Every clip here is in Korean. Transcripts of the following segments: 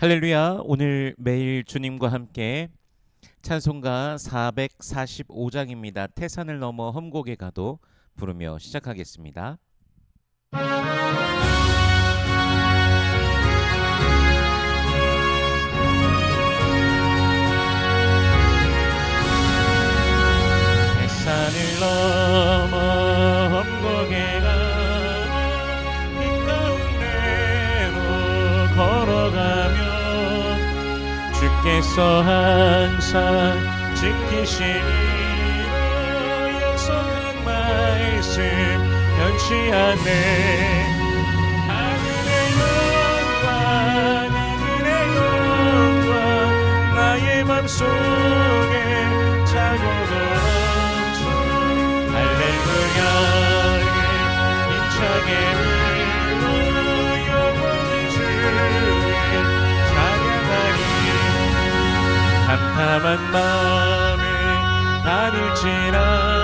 할렐루야. 오늘 매일 주님과 함께 찬송가 445장입니다. 태산을 넘어 험곡에 가도 부르며 시작하겠습니다. 주께서 항상 지키시리라 약속한 말씀 변치 않네. 하늘의 영광 하늘의 영광 나의 맘속에 차고도 넘쳐 할렐루야 힘차게 담담한 마음을 다닐지라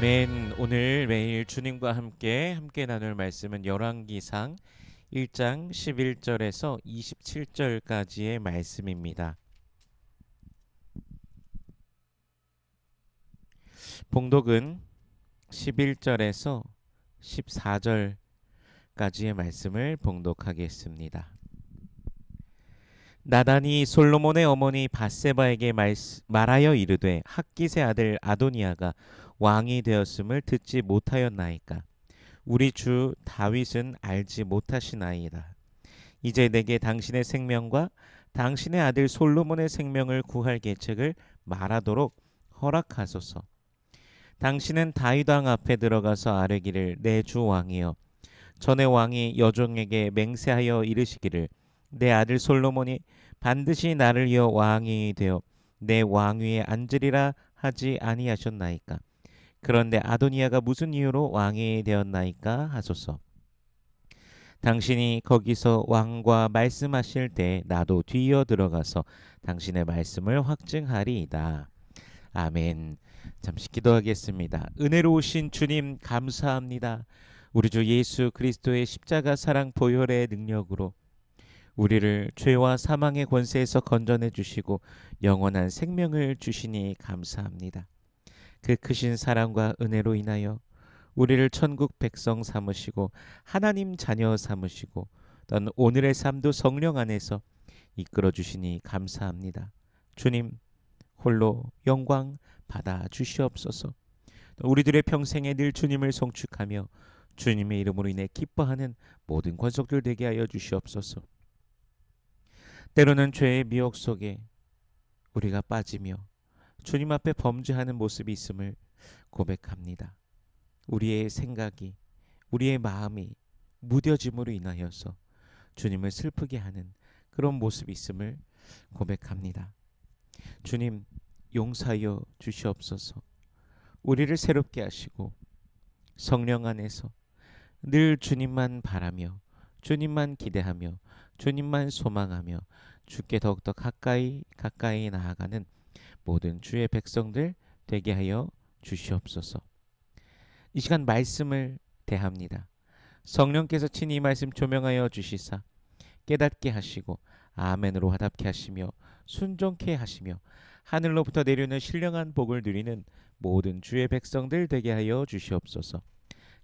아멘. 오늘 매일 주님과 함께 함께 나눌 말씀은 열왕기상 1장 11절에서 27절까지의 말씀입니다. 봉독은 11절에서 14절까지의 말씀을 봉독하겠습니다. 나단이 솔로몬의 어머니 바세바에게 말, 말하여 이르되 학기세 아들 아도니아가 왕이 되었음을 듣지 못하였나이까? 우리 주 다윗은 알지 못하시나이다. 이제 내게 당신의 생명과 당신의 아들 솔로몬의 생명을 구할 계책을 말하도록 허락하소서 당신은 다윗 왕 앞에 들어가서 아뢰기를 내 주 왕이여 전에 왕이 여종에게 맹세하여 이르시기를 내 아들 솔로몬이 반드시 나를 이어 왕이 되어 내 왕위에 앉으리라 하지 아니하셨나이까 그런데 아도니아가 무슨 이유로 왕이 되었나이까 하소서. 당신이 거기서 왕과 말씀하실 때 나도 뒤이어 들어가서 당신의 말씀을 확증하리이다. 아멘. 잠시 기도하겠습니다. 은혜로우신 주님 감사합니다. 우리 주 예수 그리스도의 십자가 사랑 보혈의 능력으로 우리를 죄와 사망의 권세에서 건져내 주시고 영원한 생명을 주시니 감사합니다. 그 크신 사랑과 은혜로 인하여 우리를 천국 백성 삼으시고 하나님 자녀 삼으시고 또 오늘의 삶도 성령 안에서 이끌어 주시니 감사합니다. 주님 홀로 영광 받아 주시옵소서. 우리들의 평생에 늘 주님을 송축하며 주님의 이름으로 인해 기뻐하는 모든 권속들 되게 하여 주시옵소서. 때로는 죄의 미혹 속에 우리가 빠지며 주님 앞에 범죄하는 모습이 있음을 고백합니다. 우리의 생각이 우리의 마음이 무뎌짐으로 인하여서 주님을 슬프게 하는 그런 모습이 있음을 고백합니다. 주님 용서하여 주시옵소서. 우리를 새롭게 하시고 성령 안에서 늘 주님만 바라며 주님만 기대하며 주님만 소망하며 주께 더욱더 가까이 가까이 나아가는 모든 주의 백성들 되게 하여 주시옵소서. 이 시간 말씀을 대합니다. 성령께서 친히 이 말씀 조명하여 주시사 깨닫게 하시고 아멘으로 화답케 하시며 순종케 하시며 하늘로부터 내려오는 신령한 복을 누리는 모든 주의 백성들 되게 하여 주시옵소서.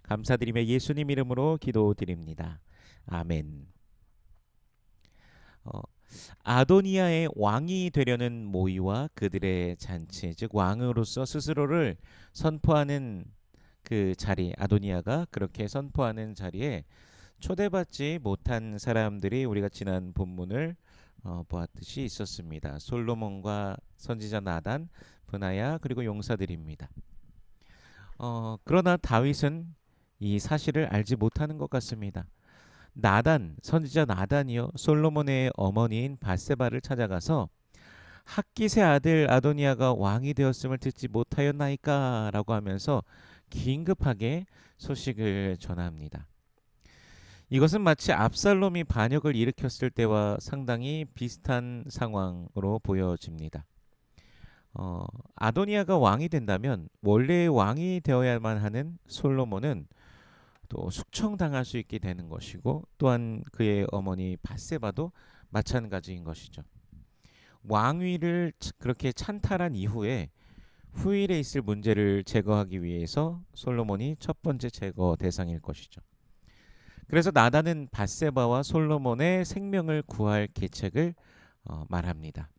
감사드리며 예수님 이름으로 기도드립니다. 아멘. 어, 아도니아의 왕이 되려는 모의와 그들의 잔치, 즉 왕으로서 스스로를 선포하는 그 자리, 아도니아가 그렇게 선포하는 자리에 초대받지 못한 사람들이 우리가 지난 본문을 어, 보았듯이 있었습니다. 솔로몬과 선지자 나단, 브나야 그리고 용사들입니다. 어, 그러나 다윗은 이 사실을 알지 못하는 것 같습니다. 나단 선지자 나단이요 솔로몬의 어머니인 바세바를 찾아가서 학기세 아들 아도니아가 왕이 되었음을 듣지 못하였나이까라고 하면서 긴급하게 소식을 전합니다. 이것은 마치 압살롬이 반역을 일으켰을 때와 상당히 비슷한 상황으로 보여집니다. 어, 아도니아가 왕이 된다면 원래 왕이 되어야만 하는 솔로몬은 또 숙청당할 수 있게 되는 것이고 또한 그의 어머니 바세바도 마찬가지인 것이죠. 왕위를 그렇게 찬탈한 이후에 후일에 있을 문제를 제거하기 위해서 솔로몬이 첫 번째 제거 대상일 것이죠. 그래서 나단은 바세바와 솔로몬의 생명을 구할 계책을 어, 말합니다.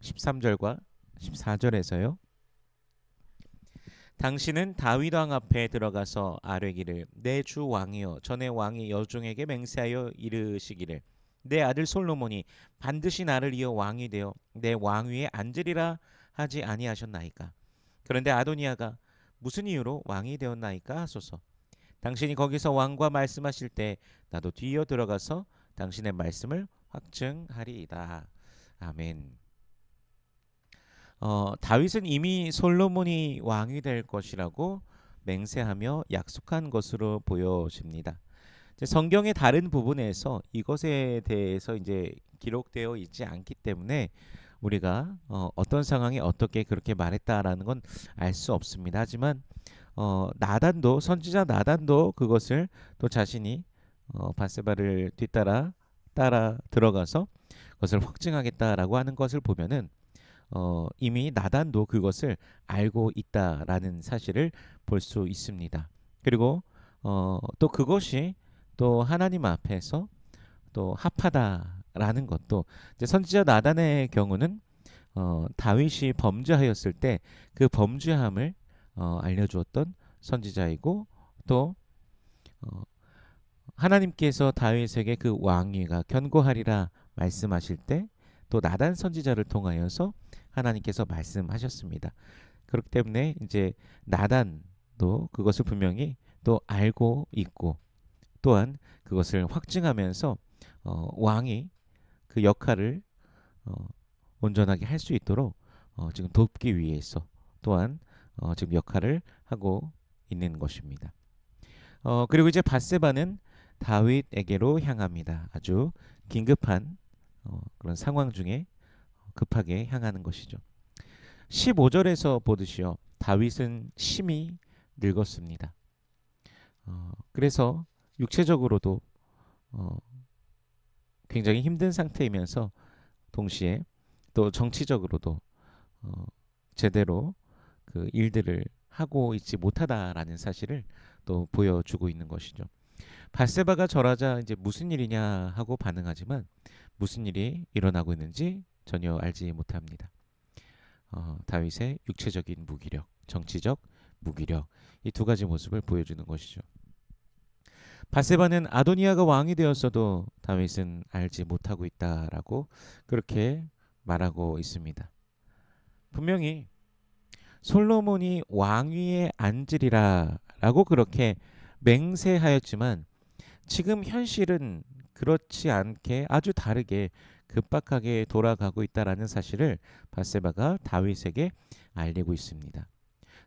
13절과 14절에서요. 당신은 다윗 왕 앞에 들어가서 아뢰기를 내 주 왕이여 전에 왕이 여종에게 맹세하여 이르시기를 내 아들 솔로몬이 반드시 나를 이어 왕이 되어 내 왕위에 앉으리라 하지 아니하셨나이까 그런데 아도니아가 무슨 이유로 왕이 되었나이까 하소서 당신이 거기서 왕과 말씀하실 때 나도 뒤이어 들어가서 당신의 말씀을 확증하리이다 아멘 어, 다윗은 이미 솔로몬이 왕이 될 것이라고 맹세하며 약속한 것으로 보여집니다. 성경의 다른 부분에서 이것에 대해서 이제 기록되어 있지 않기 때문에 우리가 어, 어떤 상황에 어떻게 그렇게 말했다라는 건 알 수 없습니다. 하지만 어, 나단도 선지자 나단도 그것을 또 자신이 어, 바세바를 뒤따라 따라 들어가서 그것을 확증하겠다라고 하는 것을 보면은 어, 이미 나단도 그것을 알고 있다라는 사실을 볼 수 있습니다. 그리고 어, 또 그것이 또 하나님 앞에서 또 합하다라는 것도 이제 선지자 나단의 경우는 어, 다윗이 범죄하였을 때 그 범죄함을 어, 알려주었던 선지자이고 또 어, 하나님께서 다윗에게 그 왕위가 견고하리라 말씀하실 때 또 나단 선지자를 통하여서 하나님께서 말씀하셨습니다. 그렇기 때문에 이제 나단도 그것을 분명히 또 알고 있고 또한 그것을 확증하면서 어, 왕이 그 역할을 어, 온전하게 할 수 있도록 어, 지금 돕기 위해서 또한 어, 지금 역할을 하고 있는 것입니다. 어, 그리고 이제 바세바는 다윗에게로 향합니다. 아주 긴급한 어, 그런 상황 중에 급하게 향하는 것이죠. 15절에서 보듯이요. 다윗은 심히 늙었습니다. 어, 그래서 육체적으로도 어, 굉장히 힘든 상태이면서 동시에 또 정치적으로도 어, 제대로 그 일들을 하고 있지 못하다라는 사실을 또 보여주고 있는 것이죠. 바세바가 절하자 이제 무슨 일이냐 하고 반응하지만 무슨 일이 일어나고 있는지 전혀 알지 못합니다. 어, 다윗의 육체적인 무기력, 정치적 무기력 이 두 가지 모습을 보여주는 것이죠. 바세바는 아도니아가 왕이 되었어도 다윗은 알지 못하고 있다라고 그렇게 말하고 있습니다. 분명히 솔로몬이 왕위에 앉으리라 라고 그렇게 맹세하였지만 지금 현실은 그렇지 않게 아주 다르게 급박하게 돌아가고 있다라는 사실을 바세바가 다윗에게 알리고 있습니다.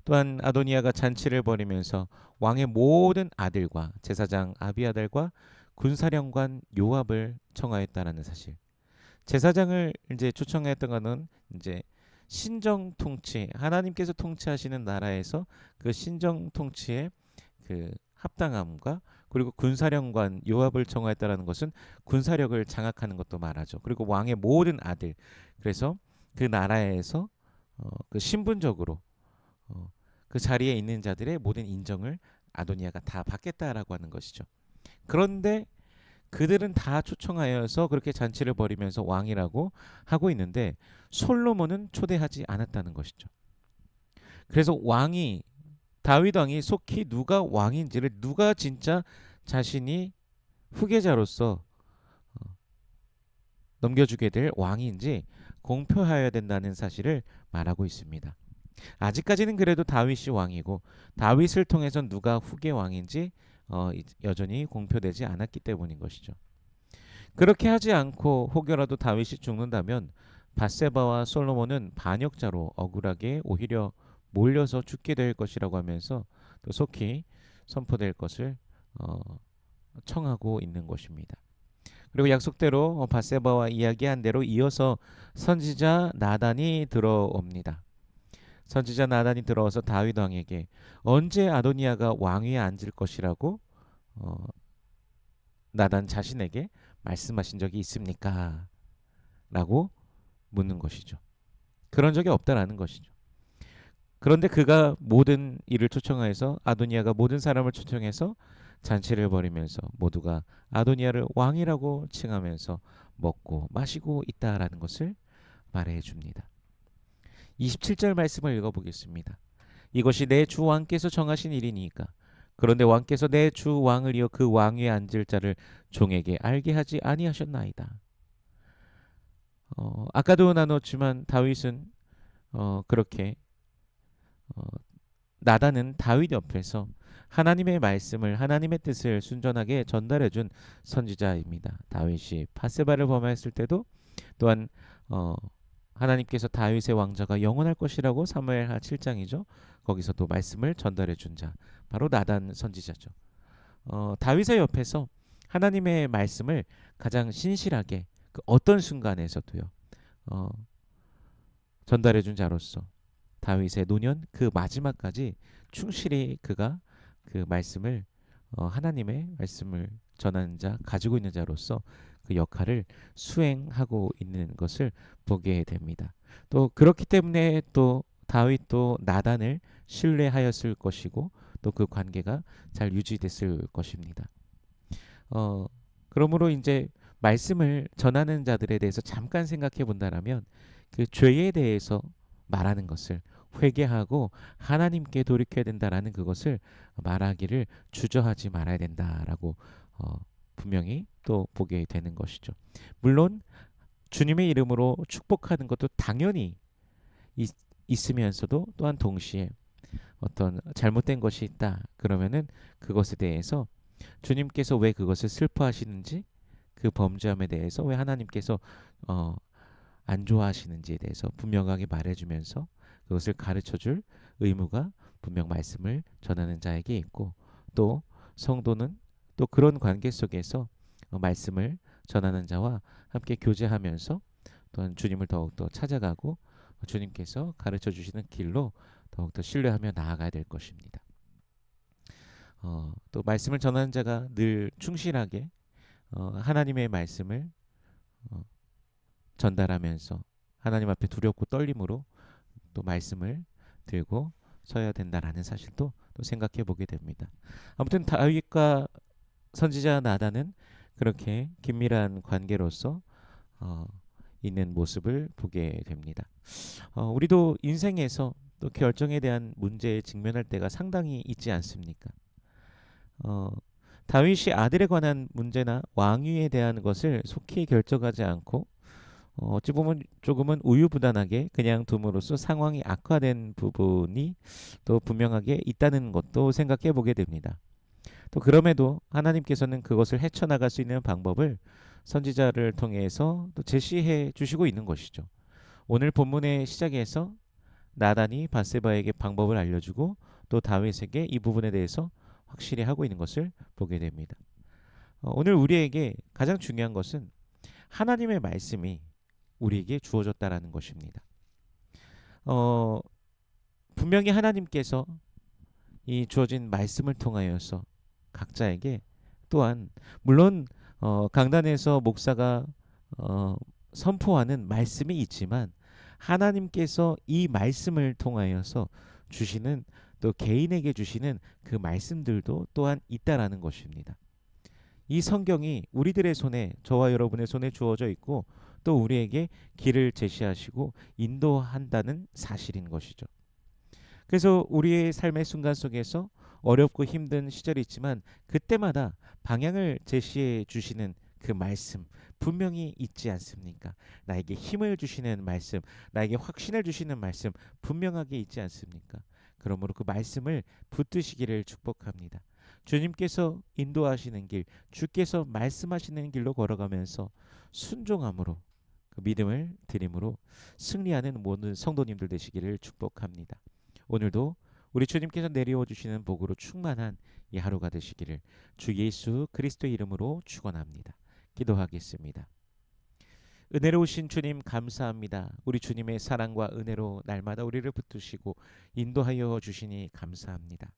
또한 아도니아가 잔치를 벌이면서 왕의 모든 아들과 제사장 아비아달과 군사령관 요압을 청하였다라는 사실. 제사장을 이제 초청했던 것은 이제 신정 통치 하나님께서 통치하시는 나라에서 그 신정 통치에 그 합당함과 그리고 군사령관 요압을 청하였다라는 것은 군사력을 장악하는 것도 말하죠. 그리고 왕의 모든 아들 그래서 그 나라에서 어, 그 신분적으로 어, 그 자리에 있는 자들의 모든 인정을 아도니아가 다 받겠다라고 하는 것이죠. 그런데 그들은 다 초청하여서 그렇게 잔치를 벌이면서 왕이라고 하고 있는데 솔로몬은 초대하지 않았다는 것이죠. 그래서 왕이 다윗 왕이 속히 누가 왕인지를 누가 진짜 자신이 후계자로서 어, 넘겨주게 될 왕인지 공표하여야 된다는 사실을 말하고 있습니다. 아직까지는 그래도 다윗이 왕이고 다윗을 통해서 누가 후계 왕인지 어, 여전히 공표되지 않았기 때문인 것이죠. 그렇게 하지 않고 혹여라도 다윗이 죽는다면 바세바와 솔로몬은 반역자로 억울하게 오히려 몰려서 죽게 될 것이라고 하면서 또 속히 선포될 것을 어, 청하고 있는 것입니다. 그리고 약속대로 바세바와 이야기한 대로 이어서 선지자 나단이 들어옵니다. 선지자 나단이 들어와서 다윗 왕에게 언제 아도니아가 왕위에 앉을 것이라고 어, 나단 자신에게 말씀하신 적이 있습니까? 라고 묻는 것이죠. 그런 적이 없다라는 것이죠. 그런데 그가 모든 일을 초청하여서 아도니아가 모든 사람을 초청해서 잔치를 벌이면서 모두가 아도니아를 왕이라고 칭하면서 먹고 마시고 있다라는 것을 말해 줍니다. 27절 말씀을 읽어보겠습니다. 이것이 내 주 왕께서 정하신 일이니까 그런데 왕께서 내 주 왕을 이어 그 왕위에 앉을 자를 종에게 알게 하지 아니하셨나이다. 어, 아까도 나눴지만 다윗은 어, 그렇게 어, 나단은 다윗 옆에서 하나님의 말씀을 하나님의 뜻을 순전하게 전달해 준 선지자입니다. 다윗이 파세바를 범하였을 때도 또한 어, 하나님께서 다윗의 왕자가 영원할 것이라고 사무엘하 7장이죠. 거기서도 말씀을 전달해 준 자 바로 나단 선지자죠. 어, 다윗의 옆에서 하나님의 말씀을 가장 신실하게 그 어떤 순간에서도요. 어, 전달해 준 자로서 다윗의 노년 그 마지막까지 충실히 그가 그 말씀을 어, 하나님의 말씀을 전하는 자 가지고 있는 자로서 그 역할을 수행하고 있는 것을 보게 됩니다. 또 그렇기 때문에 또 다윗도 나단을 신뢰하였을 것이고 또 그 관계가 잘 유지됐을 것입니다. 어, 그러므로 이제 말씀을 전하는 자들에 대해서 잠깐 생각해 본다라면 그 죄에 대해서 말하는 것을 회개하고 하나님께 돌이켜야 된다라는 그것을 말하기를 주저하지 말아야 된다라고 어, 분명히 또 보게 되는 것이죠. 물론 주님의 이름으로 축복하는 것도 당연히 있, 있으면서도 또한 동시에 어떤 잘못된 것이 있다 그러면은 그것에 대해서 주님께서 왜 그것을 슬퍼하시는지 그 범죄함에 대해서 왜 하나님께서 어, 안 좋아하시는지에 대해서 분명하게 말해주면서 그것을 가르쳐줄 의무가 분명 말씀을 전하는 자에게 있고 또 성도는 또 그런 관계 속에서 어, 말씀을 전하는 자와 함께 교제하면서 또한 주님을 더욱더 찾아가고 주님께서 가르쳐 주시는 길로 더욱더 신뢰하며 나아가야 될 것입니다. 어, 또 말씀을 전하는 자가 늘 충실하게 어, 하나님의 말씀을 어, 전달하면서 하나님 앞에 두렵고 떨림으로 또 말씀을 들고 서야 된다라는 사실도 또 생각해 보게 됩니다. 아무튼 다윗과 선지자 나단은 그렇게 긴밀한 관계로서 어, 있는 모습을 보게 됩니다. 어, 우리도 인생에서 또 결정에 대한 문제에 직면할 때가 상당히 있지 않습니까? 어, 다윗이 아들에 관한 문제나 왕위에 대한 것을 속히 결정하지 않고 어, 어찌 보면 조금은 우유부단하게 그냥 둠으로써 상황이 악화된 부분이 또 분명하게 있다는 것도 생각해 보게 됩니다. 또 그럼에도 하나님께서는 그것을 헤쳐나갈 수 있는 방법을 선지자를 통해서 또 제시해 주시고 있는 것이죠. 오늘 본문의 시작에서 나단이 바세바에게 방법을 알려주고 또 다윗에게 이 부분에 대해서 확실히 하고 있는 것을 보게 됩니다. 어, 오늘 우리에게 가장 중요한 것은 하나님의 말씀이 우리에게 주어졌다라는 것입니다. 어, 분명히 하나님께서 이 주어진 말씀을 통하여서 각자에게 또한 물론 어, 강단에서 목사가 어, 선포하는 말씀이 있지만 하나님께서 이 말씀을 통하여서 주시는 또 개인에게 주시는 그 말씀들도 또한 있다라는 것입니다. 이 성경이 우리들의 손에 저와 여러분의 손에 주어져 있고 또 우리에게 길을 제시하시고 인도한다는 사실인 것이죠. 그래서 우리의 삶의 순간 속에서 어렵고 힘든 시절이 있지만 그때마다 방향을 제시해 주시는 그 말씀 분명히 있지 않습니까? 나에게 힘을 주시는 말씀, 나에게 확신을 주시는 말씀 분명하게 있지 않습니까? 그러므로 그 말씀을 붙드시기를 축복합니다. 주님께서 인도하시는 길, 주께서 말씀하시는 길로 걸어가면서 순종함으로 그 믿음을 드림으로 승리하는 모든 성도님들 되시기를 축복합니다. 오늘도 우리 주님께서 내려오 주시는 복으로 충만한 이 하루가 되시기를 주 예수 그리스도의 이름으로 축원합니다. 기도하겠습니다. 은혜로우신 주님 감사합니다. 우리 주님의 사랑과 은혜로 날마다 우리를 붙드시고 인도하여 주시니 감사합니다.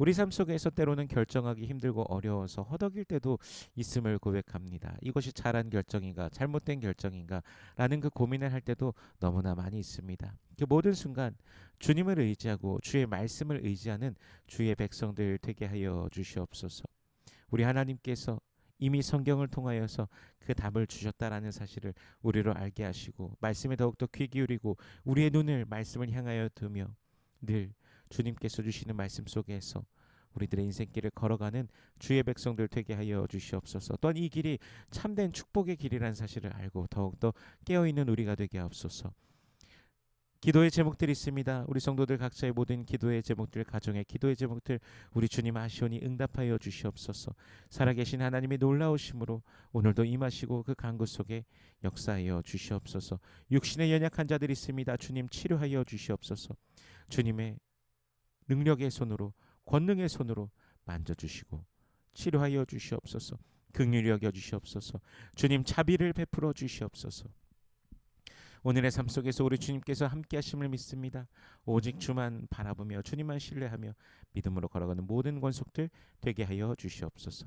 우리 삶 속에서 때로는 결정하기 힘들고 어려워서 허덕일 때도 있음을 고백합니다. 이것이 잘한 결정인가 잘못된 결정인가 라는 그 고민을 할 때도 너무나 많이 있습니다. 그 모든 순간 주님을 의지하고 주의 말씀을 의지하는 주의 백성들 되게 하여 주시옵소서. 우리 하나님께서 이미 성경을 통하여서 그 답을 주셨다라는 사실을 우리로 알게 하시고 말씀에 더욱더 귀 기울이고 우리의 눈을 말씀을 향하여 두며 늘 주님께서 주시는 말씀 속에서 우리들의 인생길을 걸어가는 주의 백성들 되게 하여 주시옵소서. 또한 이 길이 참된 축복의 길이라는 사실을 알고 더욱더 깨어 있는 우리가 되게 하옵소서. 기도의 제목들이 있습니다. 우리 성도들 각자의 모든 기도의 제목들, 가정의 기도의 제목들 우리 주님 아시오니 응답하여 주시옵소서. 살아계신 하나님의 놀라우심으로 오늘도 임하시고 그 강구 속에 역사하여 주시옵소서. 육신의 연약한 자들이 있습니다. 주님 치료하여 주시옵소서. 주님의 능력의 손으로 권능의 손으로 만져 주시고 치료하여 주시옵소서. 긍휼히 여겨 주시옵소서. 주님 자비를 베풀어 주시옵소서. 오늘의 삶 속에서 우리 주님께서 함께 하심을 믿습니다. 오직 주만 바라보며 주님만 신뢰하며 믿음으로 걸어가는 모든 권속들 되게 하여 주시옵소서.